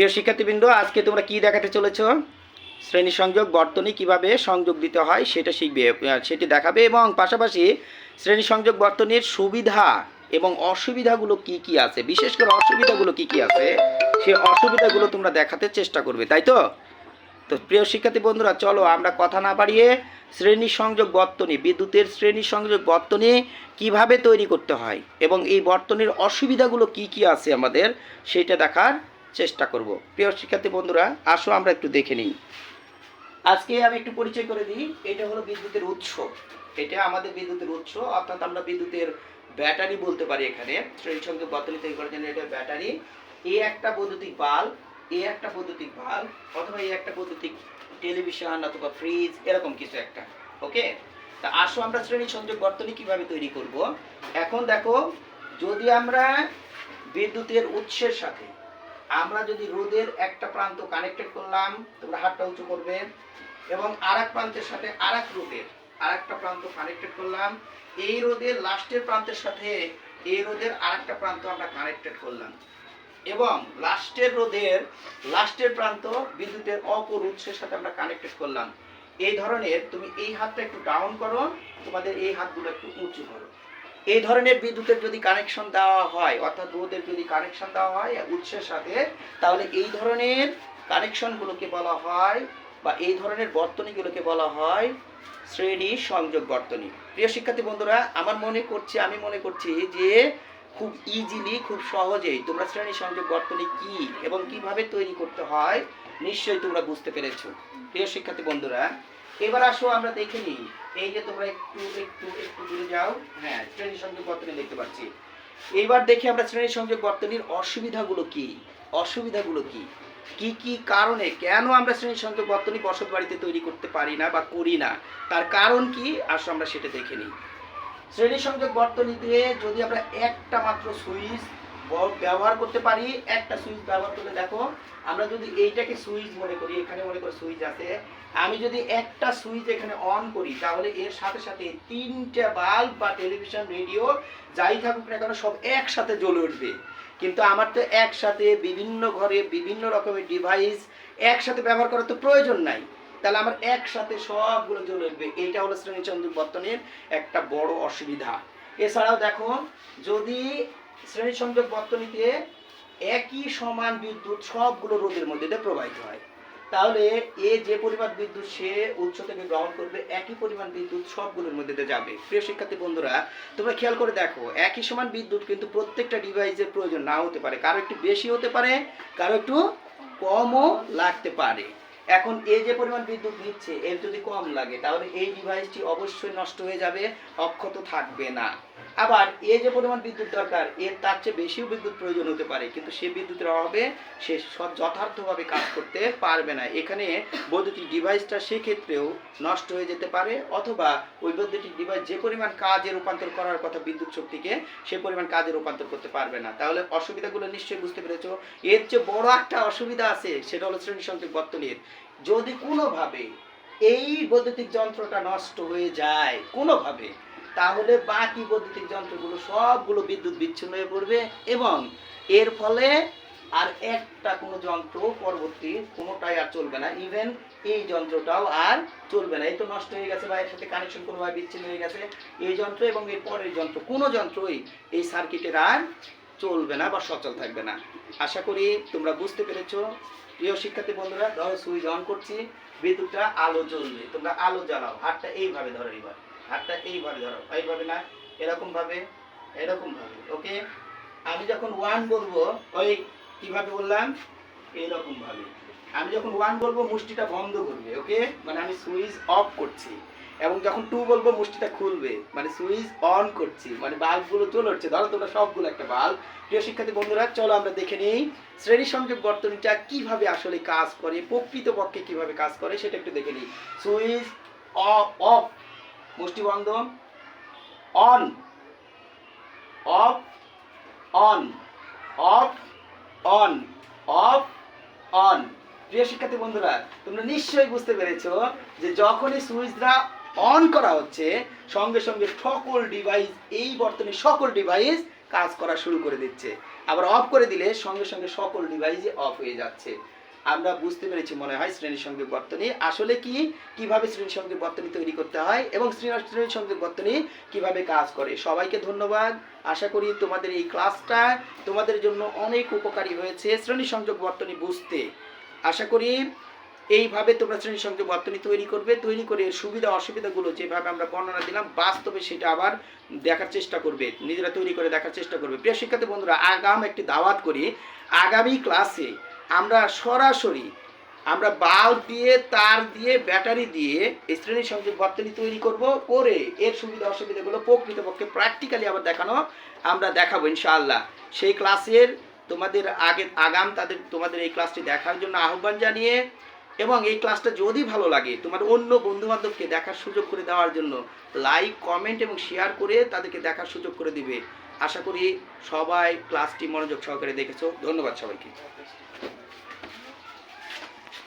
প্রিয় শিক্ষার্থীবৃন্দ, আজকে তোমরা কি দেখাতে চলেছ? শ্রেণি সংযোগ, বর্তনী কীভাবে সংযোগ দিতে হয় সেটা শিখবে সেটি দেখাবে এবং পাশাপাশি শ্রেণি সংযোগ, বর্তনীর সুবিধা এবং অসুবিধাগুলো কি কি আছে, বিশেষ করে অসুবিধাগুলো কি কি আছে, সেই অসুবিধাগুলো তোমরা দেখাতে চেষ্টা করবে, তাই তো? তো প্রিয় শিক্ষার্থী বন্ধুরা, চলো আমরা কথা না বাড়িয়ে শ্রেণি সংযোগ, বর্তনী, বিদ্যুতের শ্রেণি সংযোগ, বর্তনী কীভাবে তৈরি করতে হয় এবং এই বর্তনীর অসুবিধাগুলো কি কি আছে আমাদের, সেটা দেখার চেষ্টা করব। প্রিয় শিক্ষার্থী বন্ধুরা, আসো আমরা একটু দেখে নিই। আজকে আমি একটু পরিচয় করে দিই, এটা হলো বিদ্যুতের উৎস। এটা আমাদের বিদ্যুতের উৎস, অর্থাৎ আমরা বিদ্যুতের ব্যাটারি বলতে পারি এখানে। শ্রেণি সংযোগ বর্তনী তৈরি করার জন্য এটা ব্যাটারি। এ একটা বৈদ্যুতিক বাল্ব, এ একটা বৈদ্যুতিক বাল্ব, অথবা এ একটা বৈদ্যুতিক টেলিভিশন অথবা ফ্রিজ এরকম কিছু একটা ওকে তা আসো আমরা শ্রেণি সংযোগ বর্তনী কীভাবে তৈরি করব। এখন দেখো, যদি আমরা বিদ্যুতের উৎসের সাথে আমরা যদি রোদের একটা প্রান্ত কানেক্টেড করলাম, তোমরা হাতটা উঁচু করবে এবং আর প্রান্তের সাথে আর এক রোদের আর একটা প্রান্ত কানেক্টেড করলাম, এই রোদের লাস্টের প্রান্তের সাথে এই রোদের আর একটা প্রান্ত আমরা কানেক্টেড করলাম এবং লাস্টের রোদের লাস্টের প্রান্ত বিদ্যুতের অপর উৎসের সাথে আমরা কানেক্টেড করলাম। এই ধরনের তুমি এই হাতটা একটু ডাউন করো, তোমাদের এই হাতগুলো একটু উঁচু করো। এই ধরনের বিদ্যুতের যদি কানেকশন দেওয়া হয়, অর্থাৎ রোদের যদি কানেকশন দেওয়া হয় উৎসের সাথে, তাহলে এই ধরনের কানেকশনগুলোকে বলা হয় বা এই ধরনের বর্তনীগুলোকে বলা হয় শ্রেণি সংযোগ বর্তনী। প্রিয় শিক্ষার্থী বন্ধুরা, আমার মনে করছি, আমি মনে করছি যে খুব ইজিলি খুব সহজেই তোমরা শ্রেণি সংযোগ বর্তনী কি এবং কীভাবে তৈরি করতে হয়, নিশ্চয়ই তোমরা বুঝতে পেরেছ। প্রিয় শিক্ষার্থী বন্ধুরা, এবার আসো আমরা দেখে নিই। এই যে তোমরা একটু একটু একটু যাও। হ্যাঁ শ্রেণি সংযোগ বর্তনী দেখতে পাচ্ছি। এইবার দেখি আমরা শ্রেণি সংযোগ বর্তনীর অসুবিধাগুলো কি? অসুবিধাগুলো কি? কি কি কারণে? কেন আমরা শ্রেণি সংযোগ বর্তনী বসত বাড়িতে তৈরি করতে পারি না বা করি না? তার কারণ কি? আসো আমরা সেটা দেখে নিই। শ্রেণি সংযোগ বর্তনীতে যদি আমরা একটা মাত্র সুইচ ব্যবহার করতে পারি, একটা সুইচ ব্যবহার করলে দেখো, আমরা যদি এইটাকে সুইচ মনে করি, এখানে মনে করি সুইচ আছে, আমি যদি একটা সুইচ এখানে অন করি, তাহলে এর সাথে সাথে তিনটা বাল্ব বা টেলিভিশন রেডিও যাই থাকুক না কেন, সব একসাথে জ্বলে উঠবে। কিন্তু আমার তো একসাথে বিভিন্ন ঘরে বিভিন্ন রকমের ডিভাইস একসাথে ব্যবহার করার তো প্রয়োজন নাই। তাহলে আমার একসাথে সবগুলো জ্বলে উঠবে। এইটা হলো শ্রেণীচন্দ্র বর্তনের একটা বড় অসুবিধা। এছাড়াও দেখো, যদি শ্রেণি সংযোগ বর্তনীতে একই সমান বিদ্যুৎ সবগুলো রোদের মধ্যে দিয়ে প্রবাহিত হয়। তাহলে এ যে পরিমাণ বিদ্যুৎ সে উৎস থেকে গ্রহণ করবে, একই পরিমাণ বিদ্যুৎ সবগুলোর মধ্যে দিয়ে যাবে। প্রিয় শিক্ষার্থী বন্ধুরা, তোমরা খেয়াল করে দেখো, একই সমান বিদ্যুৎ কিন্তু প্রত্যেকটা ডিভাইসের প্রয়োজন না হতে পারে। কারও একটু বেশি হতে পারে, কারও একটু কমও লাগতে পারে। এখন এই যে পরিমাণ বিদ্যুৎ নিচ্ছে, এর যদি কম লাগে, তাহলে এই ডিভাইসটি অবশ্যই নষ্ট হয়ে যাবে, অক্ষত থাকবে না। আবার এই যে পরিমাণ বিদ্যুৎ দরকার, এর তার চেয়ে বেশিও বিদ্যুৎ প্রয়োজন হতে পারে। কিন্তু সে বিদ্যুতের অভাবে সে যথার্থভাবে কাজ করতে পারবে না। এখানে বৈদ্যুতিক ডিভাইসটা সেক্ষেত্রেও নষ্ট হয়ে যেতে পারে, অথবা ওই বৈদ্যুতিক ডিভাইস যে পরিমাণ কাজে রূপান্তর করার কথা বিদ্যুৎ শক্তিকে সে পরিমাণ কাজে রূপান্তর করতে পারবে না। তাহলে অসুবিধাগুলো নিশ্চয়ই বুঝতে পেরেছ। এর চেয়ে বড় একটা অসুবিধা আছে, সেটা হলো শ্রেণি সংযোগ বর্তনীর। যদি কোনোভাবে এই বৈদ্যুতিক যন্ত্রটা নষ্ট হয়ে যায়, কোনোভাবে তাহলে বাকি বৈদ্যুতিক যন্ত্রগুলো সবগুলো বিদ্যুৎ বিচ্ছিন্ন হয়ে পড়বে এবং এর ফলে আর একটা কোনো যন্ত্র পরবর্তী কোনোটাই আর চলবে না। ইভেন এই যন্ত্রটাও আর চলবে না। এই তো নষ্ট হয়ে গেছে বা এর সাথে কানেকশন কোনোভাবে বিচ্ছিন্ন হয়ে গেছে। এই যন্ত্র এবং এর পরের যন্ত্র, কোনো যন্ত্রই এই সার্কিটের আর চলবে না বা সচল থাকবে না। আশা করি তোমরা বুঝতে পেরেছ। প্রিয় শিক্ষার্থী বন্ধুরা, ধরো সুইচ অন করছি, বিদ্যুৎটা আলো জ্বলবে। তোমরা আলো জ্বালাও, হাতটা এইভাবে ধরো এবার হাতটা এইভাবে ধরো এইভাবে না, এরকম ভাবে এরকম ভাবে ওকে আমি যখন ওয়ান বলব, ওই কীভাবে বললাম? এইরকম ভাবে। আমি যখন ওয়ান বলব, মুষ্টিটা বন্ধ করবে ওকে মানে আমি সুইচ অফ করছি। এবং যখন টু বলব, মুষ্টিটা খুলবে। মানে সুইচ অন করছি। মানে বাল্বগুলো চলে উঠছে। ধরো তোমরা সবগুলো একটা বাল্ব। প্রিয় শিক্ষার্থী বন্ধুরা, চলো আমরা দেখে নিই শ্রেণি সংযোগ বর্তনীটা কীভাবে আসলে কাজ করে, প্রকৃতপক্ষে কীভাবে কাজ করে, সেটা একটু দেখে নিই। সুইচ অফ মুষ্টি বন্ধ on off on off on off on প্রিয় শিক্ষার্থী বন্ধুরা, তোমরা নিশ্চয়ই বুঝতে পেরেছ যে যখনই সুইচটা অন করা হচ্ছে, সঙ্গে সঙ্গে সকল ডিভাইস এই বর্তমানে সকল ডিভাইস কাজ করা শুরু করে দিচ্ছে। আবার অফ করে দিলে সঙ্গে সঙ্গে সকল ডিভাইসে অফ হয়ে যাচ্ছে। আমরা বুঝতে পেরেছি মনে হয় শ্রেণি সংযোগ বর্তনী। আসলে কি? কীভাবে শ্রেণি সংযোগ বর্তনী তৈরি করতে হয় এবং শ্রেণি সংযোগ বর্তনী কীভাবে কাজ করে? সবাইকে ধন্যবাদ। আশা করি তোমাদের এই ক্লাসটা তোমাদের জন্য অনেক উপকারী হয়েছে শ্রেণি সংযোগ বর্তনী বুঝতে। আশা করি এইভাবে তোমরা শ্রেণি সংযোগ বর্তনী তৈরি করবে। তৈরি করে সুবিধা, অসুবিধাগুলো যেভাবে আমরা বর্ণনা দিলাম, বাস্তবে সেটা আবার দেখার চেষ্টা করবে। নিজেরা তৈরি করে দেখার চেষ্টা করবে। প্রিয় শিক্ষার্থী বন্ধুরা, আগাম একটি দাওয়াত করি। আগামী ক্লাসে আমরা সরাসরি, আমরা বাল্ব দিয়ে, তার দিয়ে ব্যাটারি দিয়ে শ্রেণি সংযোগ বর্তনী তৈরি করব করে এর সুবিধা অসুবিধাগুলো প্রকৃতপক্ষে প্র্যাকটিক্যালি আবার দেখানো আমরা দেখাবো ইনশাআল্লাহ। সেই ক্লাসের তোমাদের আগে, আগাম তাদের, তোমাদের এই ক্লাসটি দেখার জন্য আহ্বান জানিয়ে এবং এই ক্লাসটা যদি ভালো লাগে তোমার অন্য বন্ধু বান্ধবকে দেখার সুযোগ করে দেওয়ার জন্য লাইক কমেন্ট এবং শেয়ার করে তাদেরকে দেখার সুযোগ করে দিবে। আশা করি সবাই ক্লাসটি মনোযোগ সহকারে দেখেছ। ধন্যবাদ সবাইকে।